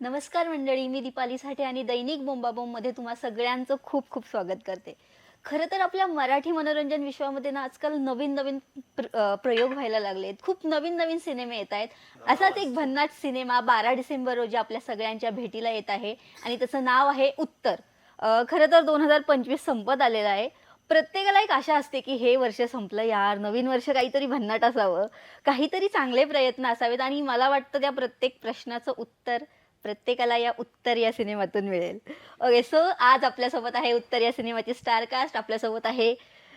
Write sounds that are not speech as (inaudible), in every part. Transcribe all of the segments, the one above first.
नमस्कार मंडळी मी दीपाली साठे आणि दैनिक बोंबाबोंबमध्ये तुम्हा सगळ्यांचं खूप खूप स्वागत करते. खरं तर आपल्या मराठी मनोरंजन विश्वामध्ये ना आजकाल नवीन नवीन प्र प्रयोग व्हायला लागलेत. खूप नवीन नवीन सिनेमे येत आहेत. असाच एक भन्नाट सिनेमा बारा डिसेंबर रोजी आपल्या सगळ्यांच्या भेटीला येत आहे आणि त्याचं नाव आहे उत्तर. खरं तर दोन हजार पंचवीस संपत आलेलं आहे. प्रत्येकाला एक आशा असते की हे वर्ष संपलं यार नवीन वर्ष काहीतरी भन्नाट असावं. काहीतरी चांगले प्रयत्न असावेत आणि मला वाटतं त्या प्रत्येक प्रश्नाचं उत्तर प्रत्येकाला या उत्तर या सिनेमातून मिळेल. ओके सो आज आपल्यासोबत आहे उत्तर या सिनेमाची स्टारकास्ट आपल्यासोबत आहे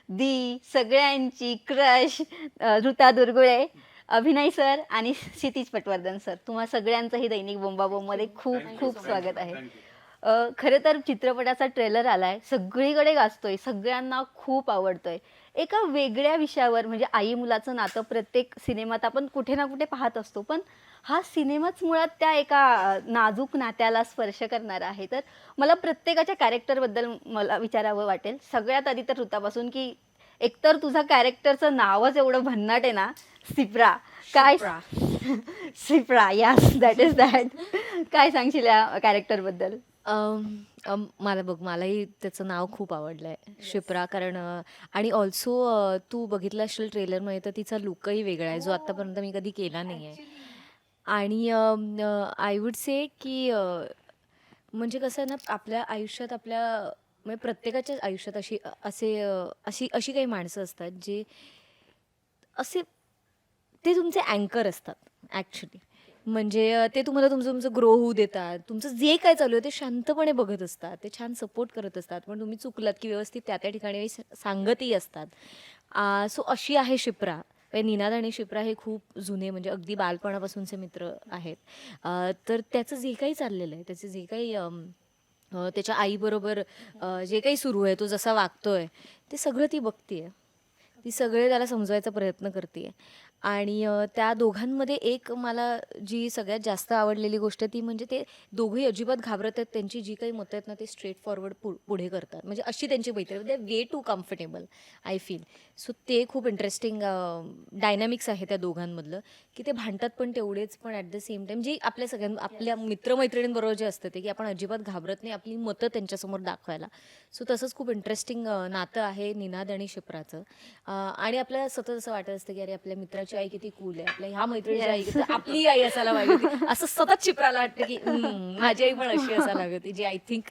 दी सगळ्यांची क्रश ऋता दुर्गुळे अभिनय सर आणि क्षितिज पटवर्धन सर तुम्हा सगळ्यांचंही दैनिक बोंबाबोंबमध्ये खूप खूप स्वागत आहे. खरं तर चित्रपटाचा ट्रेलर आलाय. सगळीकडे गाजतोय. सगळ्यांना खूप आवडतोय. एका वेगळ्या विषयावर म्हणजे आई मुलाचं नातं प्रत्येक सिनेमात आपण कुठे ना कुठे पाहत असतो. पण हा सिनेमाच मुळात त्या एका नाजूक नात्याला स्पर्श करणारा आहे. तर मला प्रत्येकाच्या कॅरेक्टरबद्दल मला विचारावं वाटेल. सगळ्यात आधी तर ऋतापासून की एकतर तुझा कॅरेक्टरचं नावच एवढं भन्नाट आहे ना सिप्रा. काय सिप्रा. यास दॅट इज दॅट काय सांगशील या कॅरेक्टरबद्दल? मला बघ मलाही त्याचं नाव खूप आवडलं आहे शिप्रा कारण आणि ऑल्सो तू बघितलं असेल ट्रेलरमध्ये तर तिचा लुकही वेगळा आहे जो आत्तापर्यंत मी कधी केला नाही आहे आणि आय वुड से की अ, म्हणजे कसं आहे ना आपल्या आयुष्यात आपल्या म्हणजे प्रत्येकाच्या आयुष्यात अशी असे अ, अशी अशी काही माणसं असतात जे असे ते तुमचे अँकर असतात ॲक्च्युली म्हणजे अ, ते तुम्हाला तुमचं तुमचं ग्रो होऊ देतात. तुमचं जे काय चालू आहे ते शांतपणे बघत असतात. ते छान सपोर्ट करत असतात. पण तुम्ही चुकलात की व्यवस्थित त्या त्या ठिकाणी स- सांगतही असतात. सो अशी आहे शिप्रा. म्हणजे निनाद आणि शिप्रा हे खूप जुने म्हणजे अगदी बालपणापासूनचे मित्र आहेत. तर त्याचं जे काही चाललेलं आहे त्याचे जे काही त्याच्या आईबरोबर जे काही सुरू आहे तो जसा वागतोय ते सगळं ती बघतीये. ती सगळे त्याला समजवायचा प्रयत्न करते आणि अ, त्या दोघांमध्ये एक मला जी सगळ्यात जास्त आवडलेली गोष्ट ती म्हणजे ते दोघंही अजिबात घाबरत आहेत. त्यांची जी काही मतं आहेत ना ते स्ट्रेट फॉरवर्ड पुढे करतात. म्हणजे अशी त्यांची मैत्री they were too comfortable I feel so ते खूप इंटरेस्टिंग डायनॅमिक्स आहे त्या दोघांमधलं. की ते भांडतात पण तेवढेच पण ॲट द सेम टाईम जी आपल्या सगळ्यां आपल्या मित्रमैत्रिणींबरोबर जे असतं ते की आपण अजिबात घाबरत नाही आपली मतं त्यांच्यासमोर दाखवायला. सो तसंच खूप इंटरेस्टिंग नातं आहे निनाद आणि शिप्राचं. अ, आणि आपल्याला सतत असं वाटत असतं की अरे आपल्या मित्राची आई किती कूल आहे. आपल्या ह्या मैत्रिणीची आई किती आपली आई असायला पाहिजे होती. असं सतत शिप्राला वाटतं की "हम्म, माझी आई पण अशी असायला हवी होती जी आय थिंक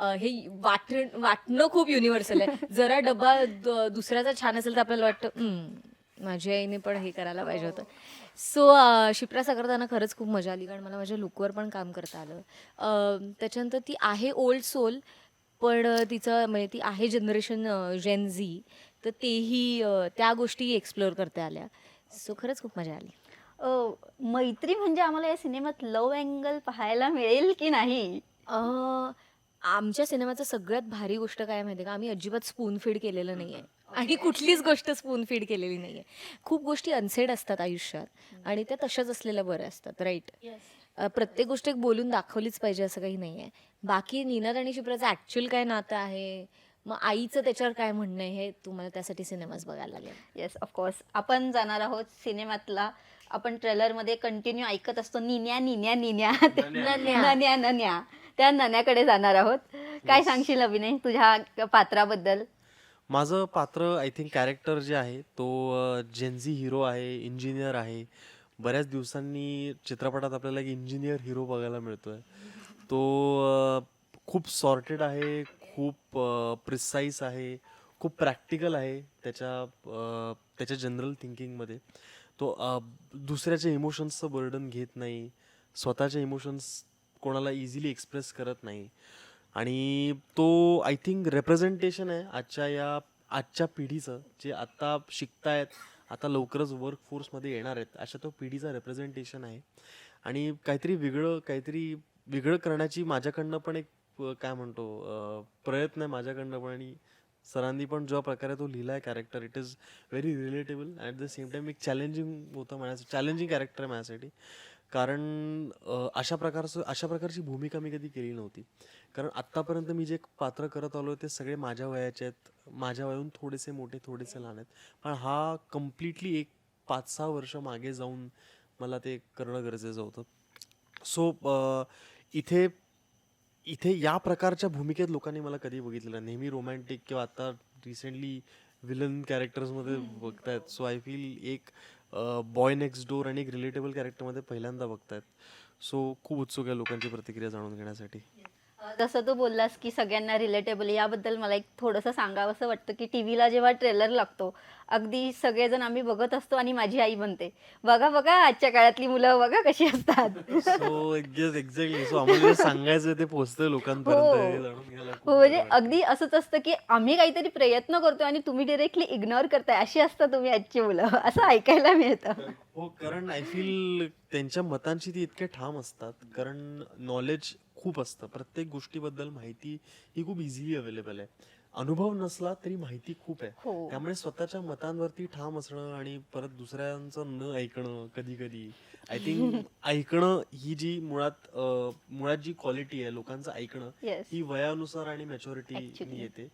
हे वाट वाटणं खूप युनिव्हर्सल आहे. जरा डब्बा द- दुसऱ्याचा छान असेल तर आपल्याला वाटतं "हम्म, माझ्या आईने पण हे करायला पाहिजे होतं. सो शिप्रा करताना खरंच खूप मजा आली कारण मला माझ्या लुकवर पण काम करता आलं. अ, त्याच्यानंतर ती आहे ओल्ड सोल पण तिचं म्हणजे ती आहे जनरेशन जेन झी तर तेही अ, त्या गोष्टी एक्सप्लोअर करता आल्या. सो खरंच खूप मजा आली. अ, मैत्री म्हणजे आम्हाला या सिनेमात लव अँगल पाहायला मिळेल की नाही? अ, आमच्या सिनेमाचं सगळ्यात भारी गोष्ट काय माहिती का? आम्ही अजिबात स्पून फीड केलेलं नाही आहे आणि कुठलीच गोष्ट स्पून फीड केलेली नाही आहे खूप गोष्टी अनसेड असतात आयुष्यात आणि त्या तशाच असलेल्या बऱ्या असतात राईट प्रत्येक गोष्ट एक बोलून दाखवलीच पाहिजे असं काही नाही आहे बाकी निनाद आणि शिप्राचं ॲक्च्युअल काय नातं आहे? मग आईचं त्याच्यावर काय म्हणणं आहे हे तुम्हाला त्यासाठी सिनेमाच बघायला लागेल. येस ऑफकोर्स आपण जाणार आहोत सिनेमातला. आपण ट्रेलरमध्ये कंटिन्यू ऐकत असतो निन्या निन्या निन्या. नन्या. नन्या. नन्या त्या नन्याकडे जाणार आहोत. काय सांगशील अभिनय तुझ्या पात्राबद्दल? माझं पात्र आय थिंक कॅरेक्टर जे आहे तो जेन्झी हिरो आहे इंजिनियर आहे. बऱ्याच दिवसांनी चित्रपटात आपल्याला एक इंजिनियर हिरो बघायला मिळतोय. तो खूप सॉर्टेड आहे खूप प्रिसाईज आहे खूप प्रॅक्टिकल आहे त्याच्या त्याच्या जनरल थिंकिंगमध्ये तो दुसऱ्याच्या इमोशन्सचं बर्डन घेत नाही स्वतःच्या इमोशन्स कोणाला इझिली एक्सप्रेस करत नाही. आणि तो आय थिंक रेप्रेझेंटेशन आहे आजच्या या आजच्या पिढीचं जे आत्ता शिकतायत आता लवकरच वर्कफोर्समध्ये येणार आहेत अशा तो पिढीचा रेप्रेझेंटेशन आहे. आणि काहीतरी वेगळं काहीतरी वेगळं करण्याची माझ्याकडनं पण एक काय म्हणतो प्रयत्न आहे माझ्याकडनं पण आणि सरांनी पण ज्या प्रकारे तो लिहिला आहे character it is very relatable at the same time एक चॅलेंजिंग होतं माझ्यासाठी चॅलेंजिंग कॅरेक्टर आहे माझ्यासाठी. कारण अशा प्रकारचं अशा प्रकारची भूमिका मी कधी केली नव्हती. कारण आत्तापर्यंत मी जे पात्र करत आलो ते सगळे माझ्या वयाचे आहेत. माझ्या वयाहून थोडेसे मोठे थोडेसे लहान आहेत. पण हा कम्प्लिटली एक पाच सहा वर्ष मागे जाऊन मला ते करणं गरजेचं होतं. सो इथे इथे या प्रकारच्या भूमिकेत लोकांनी मला कधी बघितलेलं नाही. नेहमी रोमॅन्टिक किंवा आता रिसेंटली विलन कॅरेक्टर्समध्ये बघतायत. सो आय फील एक बॉय नेक्स्ट डोर आणि एक रिलेटेबल कॅरेक्टरमध्ये पहिल्यांदा बघतायत. सो खूप उत्सुक आहे लोकांची प्रतिक्रिया जाणून घेण्यासाठी. जसं तू बोललास की सगळ्यांना रिलेटेबल याबद्दल मला एक थोडंसं सांगावंसं वाटतं की टी व्हीला जेव्हा ट्रेलर लागतो अगदी सगळेजण आम्ही बघत असतो आणि माझी आई म्हणते बघा बघा आजच्या काळातली मुलं बघा कशी असतात. सो एक्झॅक्टली सो आम्हाला जे सांगायचं ते पोहोचतंय लोकांपर्यंत. हो. हे म्हणजे. अगदी असंच असतं की आम्ही काहीतरी प्रयत्न करतोय आणि तुम्ही डिरेक्टली इग्नोर करताय. अशी असता तुम्ही आजची मुलं. असं ऐकायला मिळतं. हो कारण आय फील त्यांच्या मतांची ती इतके ठाम असतात. कारण नॉलेज खूप असतं. प्रत्येक गोष्टीबद्दल माहिती ही खूप इझिली अवेलेबल आहे. अनुभव नसला तरी माहिती खूप आहे. हो. त्यामुळे स्वतःच्या मतांवरती ठाम असणं आणि परत दुसऱ्यांचं न ऐकणं कधी कधी आय थिंक ऐकणं ही जी मुळात मुळात जी क्वालिटी आहे लोकांचं ऐकणं ही वयानुसार आणि मॅच्युरिटी. येते.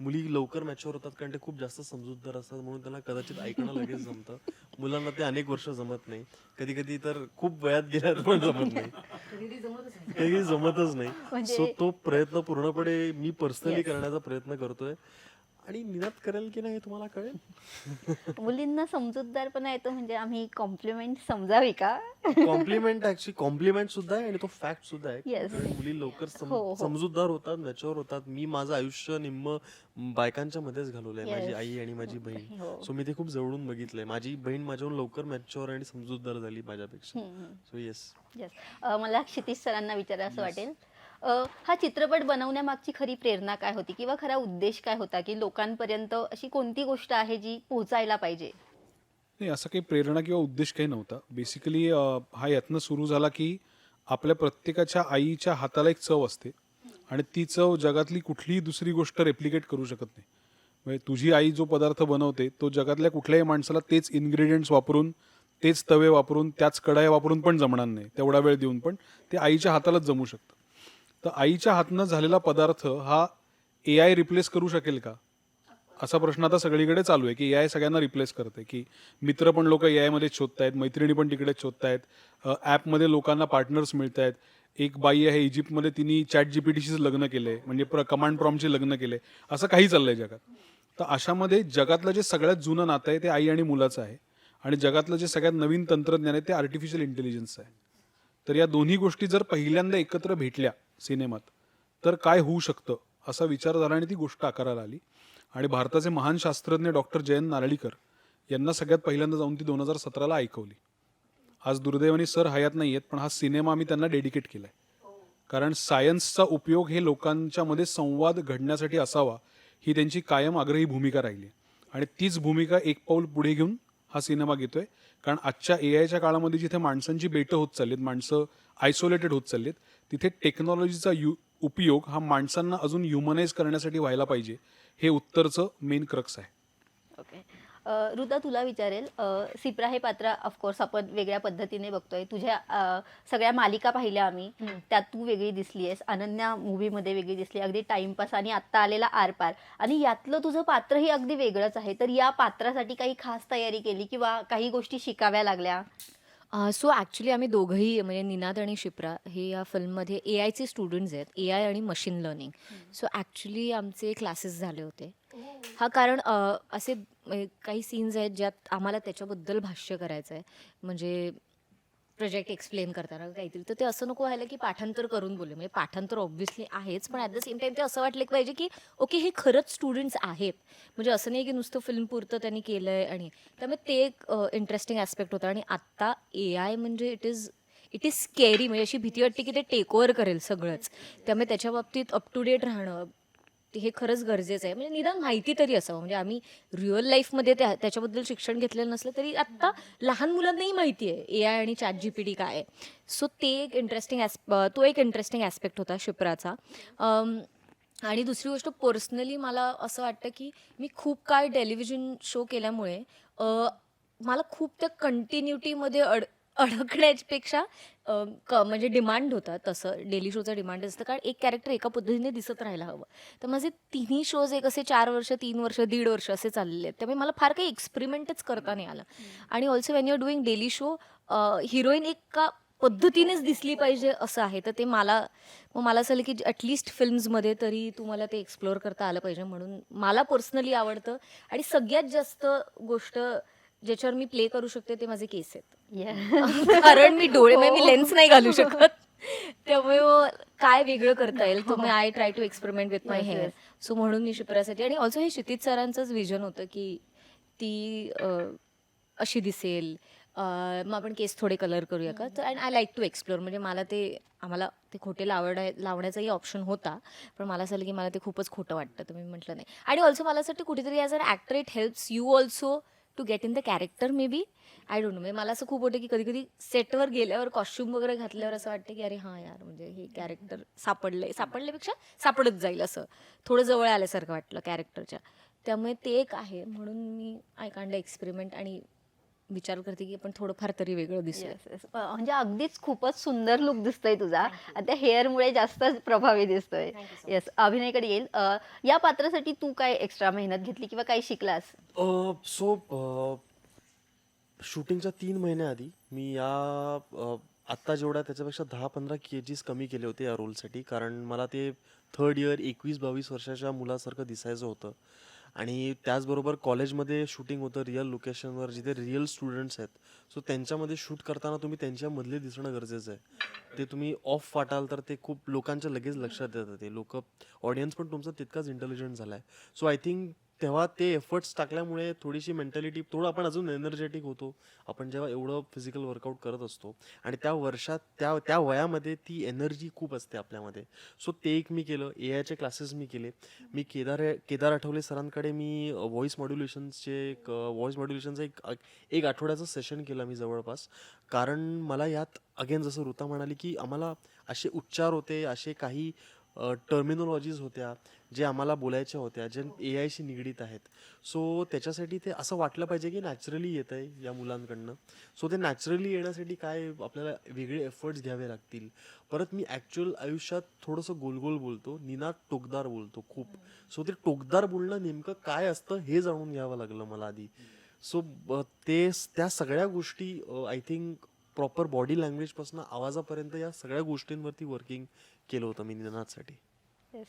मुली लवकर मॅच्युअर होतात कारण ते खूप जास्त समजूतदार असतात म्हणून त्यांना कदाचित ऐकणं लगेच जमतं. मुलांना ते अनेक वर्ष जमत नाही. कधी कधी तर खूप वयात गेल्यावर पण जमत नाही. कधी जमतच नाही. म्हणजे- सो तो प्रयत्न पूर्णपणे मी पर्सनली Yes. करण्याचा प्रयत्न करतोय. आणि निनाद करेल की नाही हे तुम्हाला कळेल? मुलींना समजूतदारपणा येतो म्हणजे आम्ही कॉम्प्लिमेंट समजावी का? कॉम्प्लिमेंट ऍक्च्युली कॉम्प्लिमेंट सुद्धा आहे आणि तो फॅक्ट सुद्धा आहे. Yes. कारण मुली लवकर सम- हो, हो. समजूतदार होतात मॅच्युअर होतात. मी माझं आयुष्य निम्म बायकांच्या मध्येच घालवलंय माझी. आई आणि माझी बहीण. (laughs) हो. सो मी ते खूप जवळून बघितलंय. माझी बहीण माझ्याहून लवकर मॅच्युअर आणि समजूतदार झाली माझ्यापेक्षा. सो येस मला क्षितिज सरांना विचारा असं वाटेल. हा चित्रपट बनवण्यामागची खरी प्रेरणा काय होती? किंवा खरा उद्देश काय होता? की लोकांपर्यंत अशी कोणती गोष्ट आहे जी पोहोचायला पाहिजे? नाही असं काही प्रेरणा किंवा उद्देश काही नव्हता. बेसिकली हा यत्न सुरू झाला की आपल्या प्रत्येकाच्या आईच्या हाताला एक चव असते. आणि ती चव जगातली कुठलीही दुसरी गोष्ट रेप्लिकेट करू शकत नाही. म्हणजे तुझी आई जो पदार्थ बनवते तो जगातल्या कुठल्याही माणसाला तेच इन्ग्रेडियंट्स वापरून तेच तवे वापरून त्याच कढाया वापरून पण जमणार नाही. तेवढा वेळ देऊन पण ते आईच्या हातालाच जमू शकतं. तर आईच्या हातनं झालेला पदार्थ हा ए आय रिप्लेस करू शकेल का? असा प्रश्न आता सगळीकडे चालू आहे की ए आय सगळ्यांना रिप्लेस करते की मित्र पण लोक ए आयमध्ये शोधतायत मैत्रिणी पण तिकडे शोधतायत ॲपमध्ये लोकांना पार्टनर्स मिळत आहेत एक बाई आहे इजिप्तमध्ये तिने चॅट जी पी लग्न केले म्हणजे प्र कमांड प्रॉमचे लग्न केले. असं काही चाललंय जगात. तर अशामध्ये जगातलं जे सगळ्यात जुनं नातं आहे ते आई आणि मुलाचं आहे. आणि जगातलं जे सगळ्यात नवीन तंत्रज्ञान आहे ते आर्टिफिशियल इंटेलिजन्स आहे. तर या दोन्ही गोष्टी जर पहिल्यांदा एकत्र भेटल्या सिनेमात. तर काय होऊ शकतं? असा विचार झाला आणि ती गोष्ट आकाराला आली. आणि भारताचे महान शास्त्रज्ञ डॉक्टर जयंत नारळीकर यांना सगळ्यात पहिल्यांदा जाऊन ती दोन हजार सतराला ऐकवली. आज दुर्दैवाने सर हयात नाही आहेत पण हा सिनेमा आम्ही त्यांना डेडिकेट केला आहे कारण सायन्सचा उपयोग हे लोकांच्या मध्ये संवाद घडण्यासाठी असावा ही त्यांची कायम आग्रही भूमिका राहिली. आणि तीच भूमिका एक पाऊल पुढे घेऊन हा सिनेमा घेतोय. कारण आजच्या ए आयच्या काळामध्ये जिथे माणसांची बेटं होत चाललीत माणसं आयसोलेटेड होत चाललीत तिथे टेक्नॉलॉजीचा यु उपयोग हा माणसांना अजून ह्युमनाइज करण्यासाठी व्हायला पाहिजे हे उत्तरचं मेन क्रक्स आहे. ओके ऋता तुला विचारेल सिप्रा हे पात्र ऑफकोर्स आपण वेगळ्या पद्धतीने बघतोय. तुझ्या सगळ्या मालिका पाहिल्या आम्ही. त्यात तू वेगळी दिसली आहेस. अनन्या मूवीमध्ये वेगळी दिसली अगदी टाइमपास आणि आत्ता आलेला आरपार आणि यातलं तुझं पात्रही अगदी वेगळंच आहे. तर या पात्रासाठी काही खास तयारी केली किंवा काही गोष्टी शिकाव्या लागल्या? सो ॲक्च्युली आम्ही दोघंही म्हणजे निनाद आणि शिप्रा हे या फिल्ममध्ये ए आयचे स्टुडंट्स आहेत ए आय आणि मशीन लर्निंग सो ॲक्च्युली आमचे क्लासेस झाले होते. हा कारण अ, असे म्हणजे काही सीन्स आहेत ज्यात आम्हाला त्याच्याबद्दल भाष्य करायचं आहे म्हणजे प्रोजेक्ट एक्सप्लेन करताना काहीतरी. तर ते असं नको व्हायला की पाठांतर करून बोलले. म्हणजे पाठांतर ऑब्व्हियसली आहेच पण ॲट द सेम टाइम ते असं वाटलं पाहिजे की ओके हे खरंच स्टुडंट्स आहेत. म्हणजे असं नाही की नुसतं फिल्म पुरतं त्यांनी केलं आहे आणि त्यामुळे ते एक इंटरेस्टिंग ॲस्पेक्ट होतं. आणि आत्ता ए आय म्हणजे it is it is scary म्हणजे अशी भीती वाटते की ते टेक ओव्हर करेल सगळंच. त्यामुळे त्याच्या बाबतीत अप टू डेट राहणं हे खरंच गरजेचं आहे. म्हणजे निदान माहिती तरी असावं. म्हणजे आम्ही रिअल लाईफमध्ये त्या त्याच्याबद्दल शिक्षण घेतलेलं नसलं तरी आत्ता लहान मुलांनाही माहिती आहे. ए आय आणि चॅट जी पी डी काय आहे. सो ते एक इंटरेस्टिंग ॲस्प तो एक इंटरेस्टिंग ॲस्पेक्ट होता शिप्राचा. आणि दुसरी गोष्ट पर्सनली मला असं वाटतं की मी खूप काय टेलिव्हिजन शो केल्यामुळे मला खूप त्या कंटिन्युटीमध्ये अड अडकण्यापेक्षा अ, क म्हणजे डिमांड होता तसं. डेली शोचा डिमांड असतं कारण एक कॅरेक्टर एका पद्धतीने दिसत राहायला हवं. तर माझे तिन्ही शोज एक असे चार वर्ष तीन वर्ष दीड वर्ष असे चाललेले आहेत. त्यामुळे मला फार काही एक्सपेरिमेंटच करता नाही आलं. आणि also when you are doing daily show heroine एक का पद्धतीनेच दिसली पाहिजे असं आहे. तर ते मला मग मला असं आलं की ॲटलिस्ट फिल्म्समध्ये तरी तुम्हाला ते एक्सप्लोअर करता आलं पाहिजे म्हणून मला पर्सनली आवडतं. आणि सगळ्यात जास्त गोष्ट ज्याच्यावर मी प्ले करू शकते ते माझे केस आहेत. (laughs) कारण मी डोळे मी हो. लेन्स नाही घालू शकत. त्यामुळे काय वेगळं करता येईल? तर मग I try to experiment with my hair. So म्हणून मी शिप्रासाठी आणि ऑल्सो हे क्षितिज सरांचंच विजन होतं की ती अशी दिसेल. मग आपण केस थोडे कलर करूया का? तर and I like to explore म्हणजे मला ते आम्हाला ते खोटे लावडाय लावण्याचाही ऑप्शन होता. पण मला असं की मला ते खूपच खोटं वाटतं. तर मी म्हटलं नाही. आणि ऑल्सो मला असं वाटतं कुठेतरी as an actor it helps you also to get in the character maybe I don't know म्हणजे मला असं खूप होतं की कधी कधी सेटवर गेल्यावर कॉस्ट्युम वगैरे घातल्यावर असं वाटतं की अरे हां यार म्हणजे हे कॅरेक्टर सापडलंय. सापडल्यापेक्षा सापडत जाईल असं. थोडं जवळ आल्यासारखं वाटलं कॅरेक्टरच्या त्यामुळे ते एक आहे. म्हणून मी आय कांड एक्सपेरिमेंट आणि विचार करते की आपण थोडंफार तरी वेगळं. अ, म्हणजे अगदीच खूपच सुंदर लुक दिसतोय तुझा. आणि त्या हेअरमुळे जास्तच प्रभावी दिसतोय. येस अभिनयकडे येईल. या पात्रासाठी तू काय एक्स्ट्रा मेहनत घेतली किंवा काही शिकलास? सो शूटिंगच्या तीन महिन्याआधी मी या आत्ता जेवढ्या त्याच्यापेक्षा दहा पंधरा के जीस कमी केले होते या रोलसाठी कारण मला ते थर्ड इयर एकवीस बावीस वर्षाच्या मुलासारखं दिसायचं होतं. आणि त्याचबरोबर कॉलेजमध्ये शूटिंग होतं रिअल लोकेशनवर जिथे रिअल स्टुडंट्स आहेत. सो त्यांच्यामध्ये शूट करताना तुम्ही त्यांच्यामधले दिसणं गरजेचं आहे. ते तुम्ही ऑफ वाटाल तर ते खूप लोकांच्या लगेच लक्षात येतं ते लोक ऑडियन्स पण तुमचा तितकाच इंटेलिजंट झाला आहे सो आय थिंक तेव्हा ते एफर्ट्स टाकल्यामुळे थोडीशी मेंटॅलिटी थोडं आपण अजून एनर्जेटिक होतो. आपण जेव्हा एवढं फिजिकल वर्कआउट करत असतो आणि त्या वर्षात त्या त्या वयामध्ये ती एनर्जी खूप असते आपल्यामध्ये. सो ते एक मी केलं. ए आयचे क्लासेस मी केले. मी केदार केदार आठवले सरांकडे मी व्हॉइस मॉड्युलेशन्सचे एक व्हॉइस मॉड्युलेशनचं एक एक आठवड्याचं सेशन केलं मी जवळपास. कारण मला यात अगेन जसं ऋता म्हणाली की आम्हाला असे उच्चार होते असे काही टर्मिनॉलॉजीज होत्या जे आम्हाला बोलायच्या होत्या जे ए आयशी निगडीत आहेत. सो त्याच्यासाठी ते असं वाटलं पाहिजे की नॅचरली येत आहे या मुलांकडनं. सो ते नॅचरली येण्यासाठी काय आपल्याला वेगळे एफर्ट्स घ्यावे लागतील. परत मी ॲक्च्युअल आयुष्यात थोडंसं गोलगोल बोलतो. निनाद टोकदार बोलतो खूप. सो ते टोकदार बोलणं नेमकं काय असतं हे जाणून घ्यावं लागलं मला आधी. सो ते त्या सगळ्या गोष्टी आय थिंक प्रॉपर बॉडी लँग्वेजपासून आवाजापर्यंत या सगळ्या गोष्टींवरती वर्किंग केलं होतं मी येस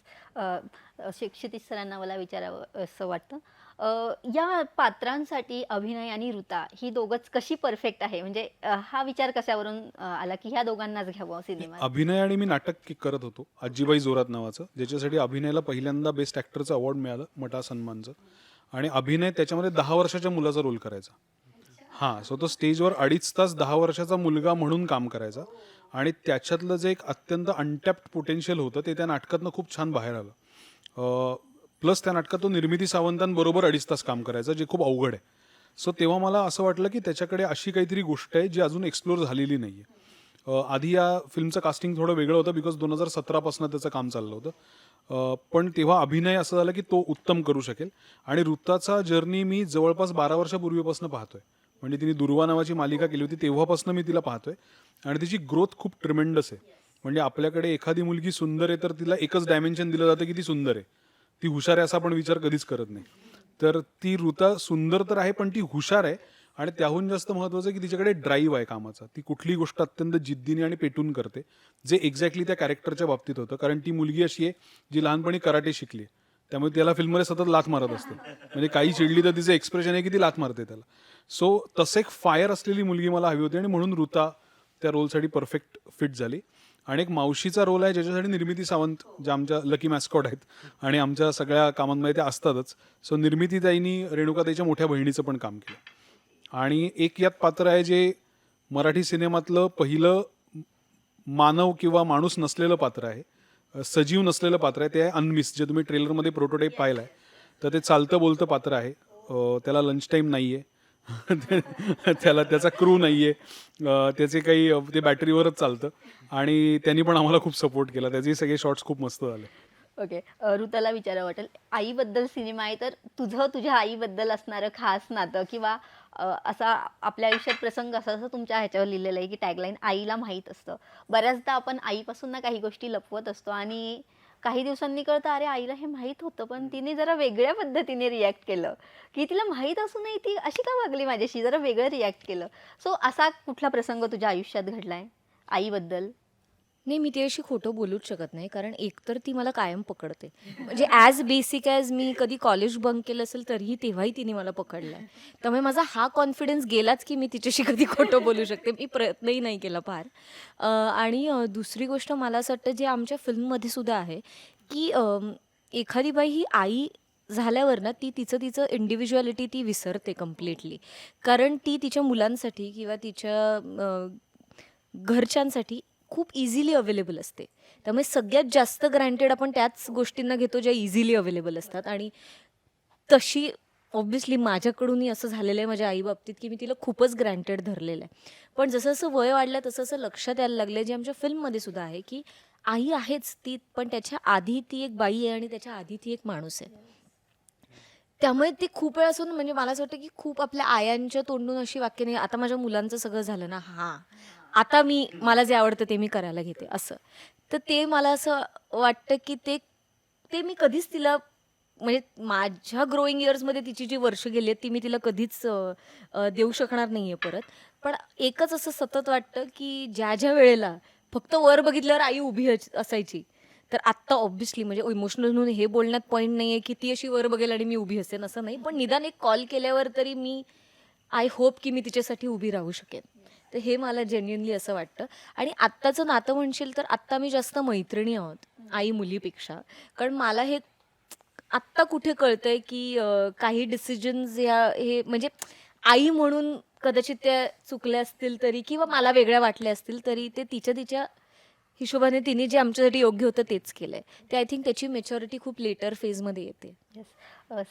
शिक्षित सरांना मला विचारावं असं वाटतं. अ, या पात्रांसाठी अभिनय आणि ऋता ही दोघंच कशी परफेक्ट आहे? म्हणजे अ, हा विचार कशावरून अ, आला की ह्या दोघांनाच घ्यावं सिनेमात? अभिनय आणि मी नाटक के- करत होतो. आजीबाई जोरात नावाचं. ज्याच्यासाठी अभिनयाला पहिल्यांदा बेस्ट ॲक्टरचं अवॉर्ड मिळालं मटा सन्मानचं. आणि अभिनय त्याच्यामध्ये दहा वर्षाच्या मुलाचा रोल करायचा. हां सो तो स्टेजवर अडीच तास दहा वर्षाचा मुलगा म्हणून काम करायचा. आणि त्याच्यातलं जे एक अत्यंत अनटॅप्ड पोटेन्शियल होतं ते त्या नाटकातनं खूप छान बाहेर आलं. प्लस त्या नाटकात तो निर्मिती सावंतांबरोबर अडीच तास काम करायचं जे खूप अवघड आहे. सो तेव्हा मला असं वाटलं की त्याच्याकडे अशी काहीतरी गोष्ट आहे जी अजून एक्सप्लोर झालेली नाही आहे आधी या फिल्मचं कास्टिंग थोडं वेगळं होतं बिकॉज दोन हजार सतरापासून त्याचं काम चाललं होतं. पण तेव्हा अभिनय असं झालं की तो उत्तम करू शकेल. आणि वृत्ताचा जर्नी मी जवळपास बारा वर्षापूर्वीपासून पाहतोय. म्हणजे तिने दुर्वा नावाची मालिका केली होती तेव्हापासून मी तिला पाहतोय. आणि तिची ग्रोथ खूप ट्रिमेंडस आहे. म्हणजे आपल्याकडे एखादी मुलगी सुंदर आहे तर तिला एकच डायमेन्शन दिलं जातं की ती सुंदर आहे. ती हुशार आहे असा आपण विचार कधीच करत नाही. तर ती ऋता सुंदर तर आहे पण ती हुशार आहे. आणि त्याहून जास्त महत्वाचं आहे की तिच्याकडे ड्राईव्ह आहे कामाचा. ती कुठली गोष्ट अत्यंत जिद्दीने आणि पेटून करते जे एक्झॅक्टली त्या कॅरेक्टरच्या बाबतीत होतं. कारण ती मुलगी अशी आहे जी लहानपणी कराटे शिकली आहे. त्यामुळे त्याला फिल्ममध्ये सतत लाथ मारत असतं. म्हणजे काही चिडली तर तिचं एक्सप्रेशन आहे की ती लाथ मारते त्याला. सो तसं एक फायर असलेली मुलगी मला हवी होती आणि म्हणून ऋता त्या रोलसाठी परफेक्ट फिट झाली. आणि एक मावशीचा रोल आहे ज्याच्यासाठी निर्मिती सावंत ज्या आमच्या लकी मॅस्कॉट आहेत आणि आमच्या सगळ्या कामांमध्ये त्या असतातच. सो निर्मितीताईंनी रेणुकाताईच्या मोठ्या बहिणीचं पण काम केलं. आणि एक यात पात्र आहे जे मराठी सिनेमातलं पहिलं मानव किंवा माणूस नसलेलं पात्र आहे. सजीव नसलेलं पात्र आहे. ते आहे अनमिस जे तुम्ही ट्रेलरमध्ये प्रोटोटाईप पाहिलं आहे तर ते चालतं बोलतं पात्र आहे. त्याला लंच टाईम नाही आहे त्याला त्याचा क्रू नाही आहे त्याचे काही ते बॅटरीवरच चालतं. आणि त्यांनी पण आम्हाला खूप सपोर्ट केला. त्याचे सगळे शॉर्ट्स खूप मस्त झाले. ओके ऋताला विचारावं वाटेल. आईबद्दल सिनेमा आहे तर तुझं तुझ्या आईबद्दल असणारं खास नातं किंवा असा आपल्या आयुष्यात प्रसंग असा असं तुमच्या ह्याच्यावर लिहिलेलं आहे की टॅगलाईन आईला माहीत असतं. बऱ्याचदा आपण आईपासून ना काही गोष्टी लपवत असतो आणि काही दिवसांनी कळतं अरे आईला हे माहीत होतं पण तिने जरा वेगळ्या पद्धतीने रिॲक्ट केलं. की तिला माहीत असूनही ती अशी का वागली माझ्याशी? जरा वेगळं रिॲक्ट केलं. सो असा कुठला प्रसंग तुझ्या आयुष्यात घडलाय? आईबद्दल? नाही मी तिच्याशी खोटं बोलूच शकत नाही कारण एकतर ती मला कायम पकडते. म्हणजे ॲज बेसिक ॲज मी कधी कॉलेज बंक केलं असेल तरीही तेव्हाही तिने मला पकडलं आहे त्यामुळे माझा हा कॉन्फिडन्स गेलाच की मी तिच्याशी कधी खोटं बोलू शकते. मी प्रयत्नही नाही केला फार. आणि दुसरी गोष्ट मला असं वाटतं जे आमच्या फिल्ममध्ये सुद्धा आहे की एखादी बाई ही आई झाल्यावर ना ती तिचं तिचं इंडिव्हिज्युअलिटी ती विसरते कम्प्लिटली कारण ती तिच्या मुलांसाठी किंवा तिच्या घरच्यांसाठी खूप इझिली अवेलेबल असते. त्यामुळे सगळ्यात जास्त ग्रँटेड आपण त्याच गोष्टींना घेतो ज्या इझिली अवेलेबल असतात. आणि तशी ऑब्व्हियसली माझ्याकडूनही असं झालेलं आहे माझ्या आईबाबतीत की मी तिला खूपच ग्रँटेड धरलेलं आहे. पण जसं जसं वय वाढलं तसं असं लक्षात यायला लागलं जे आमच्या फिल्ममध्ये सुद्धा आहे की आई आहेच ती पण त्याच्या आधी ती एक बाई आहे आणि त्याच्या आधी ती एक माणूस आहे. त्यामुळे ते खूप वेळा असून म्हणजे मला असं वाटतं की खूप आपल्या आयांच्या तोंडून अशी वाक्य नाही. आता माझ्या मुलांचं सगळं झालं ना हां. आता मी मला जे आवडतं ते मी करायला घेते असं. तर ते मला असं वाटतं की ते ते मी कधीच तिला म्हणजे माझ्या ग्रोईंग इयर्समध्ये तिची जी वर्ष गेली आहेत ती मी तिला कधीच देऊ शकणार नाही आहे परत. पण एकच असं सतत वाटतं की ज्या ज्या वेळेला फक्त वर बघितल्यावर आई उभी अस- असायची. तर आत्ता ऑब्व्हियसली म्हणजे इमोशनल म्हणून हे बोलण्यात पॉईंट नाही आहे की ती अशी वर बघेल आणि मी उभी असेन असं नाही. पण निदान एक कॉल केल्यावर तरी मी आय होप की मी तिच्यासाठी उभी राहू शकेन. तर हे मला जेन्युनली असं वाटतं. आणि आत्ताचं नातं म्हणशील तर आत्ता मी जास्त मैत्रिणी आहोत आई मुलीपेक्षा. कारण मला हे आत्ता कुठे कळतंय की अं, काही डिसिजन्स या हे म्हणजे आई म्हणून कदाचित त्या चुकल्या असतील तरी किंवा मला वेगळ्या वाटल्या असतील तरी ते तिच्या तिच्या हिशोबाने तिने जे आमच्यासाठी योग्य होतं तेच केलंय. ते आय थिंक त्याची मेच्युरिटी खूप लेटर फेजमध्ये येते. येस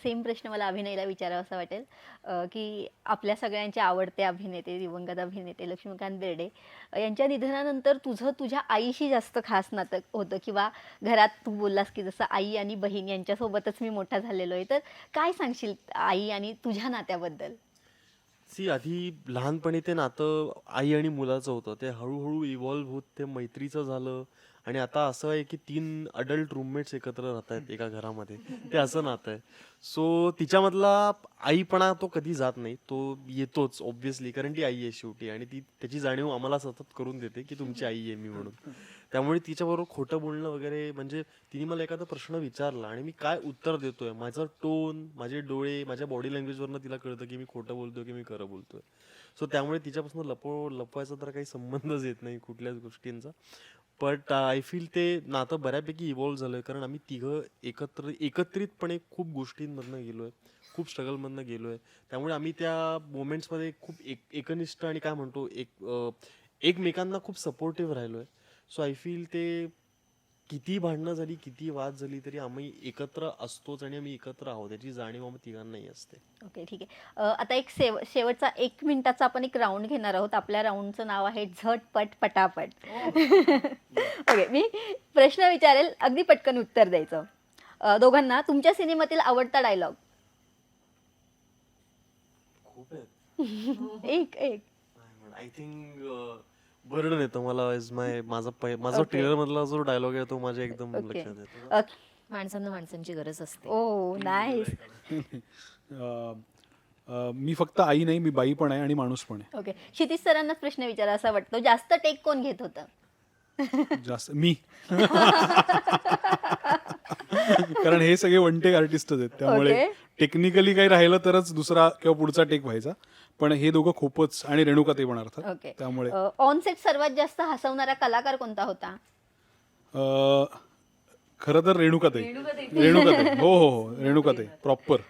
सेम प्रश्न मला अभिनयला विचारावा असं वाटेल. अ, की आपल्या सगळ्यांचे आवडते अभिनेते दिवंगत अभिनेते लक्ष्मीकांत बेर्डे अ, यांच्या निधनानंतर तुझं तुझ्या आईशी जास्त खास नातं होतं किंवा घरात तू बोललास की जसं आई आणि बहीण यांच्यासोबतच मी मोठा झालेलो आहे. तर काय सांगशील आई आणि तुझ्या नात्याबद्दल? सी आधी लहानपणी ते नातं आई आणि मुलाचं होतं. ते हळूहळू इव्हॉल्व्ह होत ते मैत्रीचं झालं. आणि आता असं आहे की तीन अडल्ट रूममेट्स एकत्र राहत आहेत एका घरामध्ये. ते असं नातं आहे. सो तिच्यामधला आईपणा तो कधी जात नाही. तो येतोच ऑब्व्हियसली कारण ती आई आहे शेवटी. आणि ती त्याची जाणीव आम्हाला सतत करून देते की तुमची आई आहे मी म्हणून. त्यामुळे तिच्याबरोबर खोटं बोलणं वगैरे म्हणजे तिने मला एखादा प्रश्न विचारला आणि मी काय उत्तर देतोय? माझा टोन माझे डोळे माझ्या बॉडी लँग्वेजवरनं तिला कळतं की मी खोटं बोलतोय की मी खरं बोलतोय. सो त्यामुळे तिच्यापासून लपव लपवायचा तर काही संबंधच येत नाही कुठल्याच गोष्टींचा. बट आय फील ते नातं बऱ्यापैकी इव्हॉल्व्ह झालं आहे कारण आम्ही तिघं एकत्र एकत्रितपणे खूप गोष्टींमधनं आहे खूप स्ट्रगलमधनं आहे त्यामुळे आम्ही त्या मोमेंट्समध्ये खूप एक एकनिष्ठ आणि काय म्हणतो एक एकमेकांना खूप सपोर्टिव्ह राहिलो आहे सो आय फील ते किती भांडणं झाली किती वाद झाली तरी आम्ही एकत्र असतोच आणि आम्ही एकत्र आहोत. याची जाणीव आम्ही तिघांनाही असते. ओके ठीक आहे. अ, आता एक शेव शेवटचा एक मिनिटाचा आपण एक राऊंड घेणार आहोत. आपल्या राऊंडचं नाव आहे झटपट पटापट. ओके मी प्रश्न विचारेल अगदी पटकन उत्तर द्यायचं. अ, दोघांना तुमच्या सिनेमातील आवडता डायलॉग खूप आहेत. (laughs) एक एक. आय थिंक बर्डन येतो मला is my माझा पहि- माझा Okay. ट्रेलर मधला जो डायलॉग आहे तो माझ्या एकदम ओके लक्षात येतो. अ, माणसांना माणसांची गरज असते. ओ नाईस अं, अं, मी फक्त आई नाही मी बाई पण आहे आणि माणूस पण ओके क्षितिज सरांनाच प्रश्न विचारा असा वाटतो. जास्त टेक कोण घेत होतं? आहे जास्त मी. (laughs) कारण हे सगळे वन टेक आर्टिस्टच आहेत त्यामुळे Okay. टेक्निकली काही राहिलं तरच दुसरा किंवा पुढचा टेक व्हायचा. पण हे दोघं खूपच आणि रेणुका ते पण अर्थात. ओके त्यामुळे. ऑन सेट सर्वात जास्त हसवणारा कलाकार कोणता होता? अं, खरं तर रेणुकाताई रेणुकाताई हो हो हो. रेणुकाताई प्रॉपर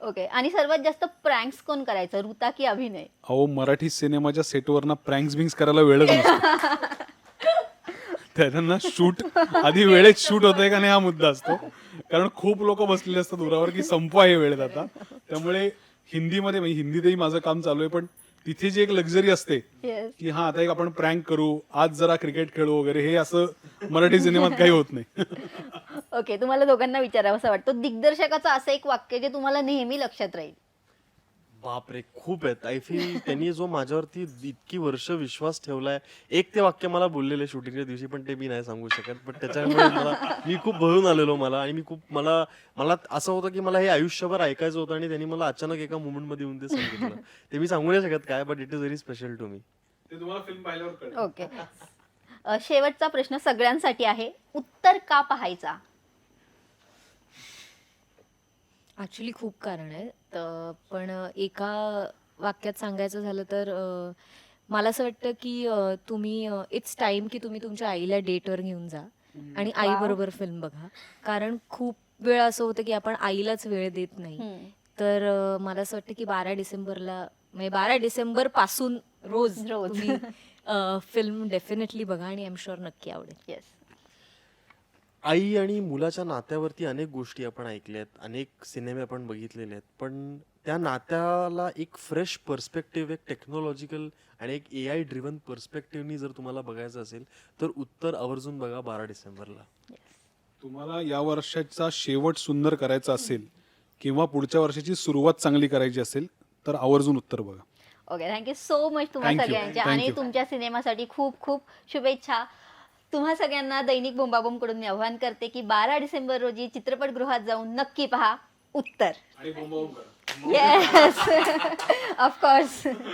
ओके आणि सर्वात जास्त प्रँक्स कोण करायचं? ऋता की अभिनय? अहो मराठी सिनेमाच्या सेटवर ना प्रँक्स बिंक्स करायला वेळच नसतो. (laughs) त्यांना शूट आधी वेळेत शूट होतंय का नाही हा मुद्दा असतो. कारण खूप लोक बसलेले असतात दुरावर की संपवा हे वेळेत आता. त्यामुळे हिंदीमध्ये म्हणजे हिंदीतही माझं काम चालू आहे पण तिथे जी एक लक्झरी असते की हा आता एक आपण प्रँक करू आज जरा क्रिकेट खेळू वगैरे हे असं मराठी सिनेमात काही होत नाही. (laughs) ओके तुम्हाला दोघांना विचारावं असं वाटतं. दिग्दर्शकाचं असं एक वाक्य जे तुम्हाला नेहमी लक्षात राहील. बापरे खूप आहेत. आय फील त्यांनी जो माझ्यावरती इतकी वर्ष विश्वास ठेवलाय एक ते वाक्य मला बोललेले शूटिंगच्या दिवशी पण ते मी नाही सांगू शकत. पण त्याच्यामुळे मला मी खूप भरून आलेलो मला आणि मी खूप मला मला असं होतं की मला हे आयुष्यभर ऐकायचं होतं आणि त्यांनी मला अचानक एका मुमेंटमध्ये येऊन ते सांगितलं. ते मी सांगू नाही शकत काय but it is very special to me ते तुम्हाला फिल्म पाहिल्यावर कळेल. ओके शेवटचा प्रश्न सगळ्यांसाठी आहे उत्तर का पाहायचा? ॲक्च्युली खूप कारण आहे त- पण एका वाक्यात सांगायचं झालं तर अ, मला असं वाटतं की अ, तुम्ही इट्स टाइम की तुम्ही तुमच्या आईला डेटवर घेऊन जा. आणि आईबरोबर फिल्म बघा. कारण खूप वेळा असं होतं की आपण आईलाच वेळ देत नाही. तर अ, मला असं वाटतं की बारा डिसेंबरला म्हणजे बारा डिसेंबरपासून रोज रोज. तुम्ही फिल्म डेफिनेटली बघा आणि एम शुअर नक्की आवडेल. येस आई आणि मुलाच्या नात्यावरती अनेक गोष्टी आपण ऐकल्यात अनेक सिनेमे आपण बघितलेले आहेत पण त्या नात्याला एक फ्रेश पर्स्पेक्टिव्ह एक टेक्नॉलॉजिकल आणि एक ए आय ड्रिव्हन पर्स्पेक्टिव्हनी जर तुम्हाला बघायचं असेल तर उत्तर आवर्जून बघा बारा डिसेंबरला तुम्हाला या वर्षाचा शेवट सुंदर करायचा असेल किंवा पुढच्या वर्षाची सुरुवात चांगली करायची असेल तर आवर्जून उत्तर बघा okay thank you so much तुम्हा Thank you. सगळ्यांच्या आणि. तुमच्या सिनेमासाठी खूप खूप शुभेच्छा तुम्हा सगळ्यांना दैनिक बोंबाबोमकडून मी आवाहन करते की बारा डिसेंबर रोजी चित्रपटगृहात जाऊन नक्की पहा उत्तर. Yes of course (laughs)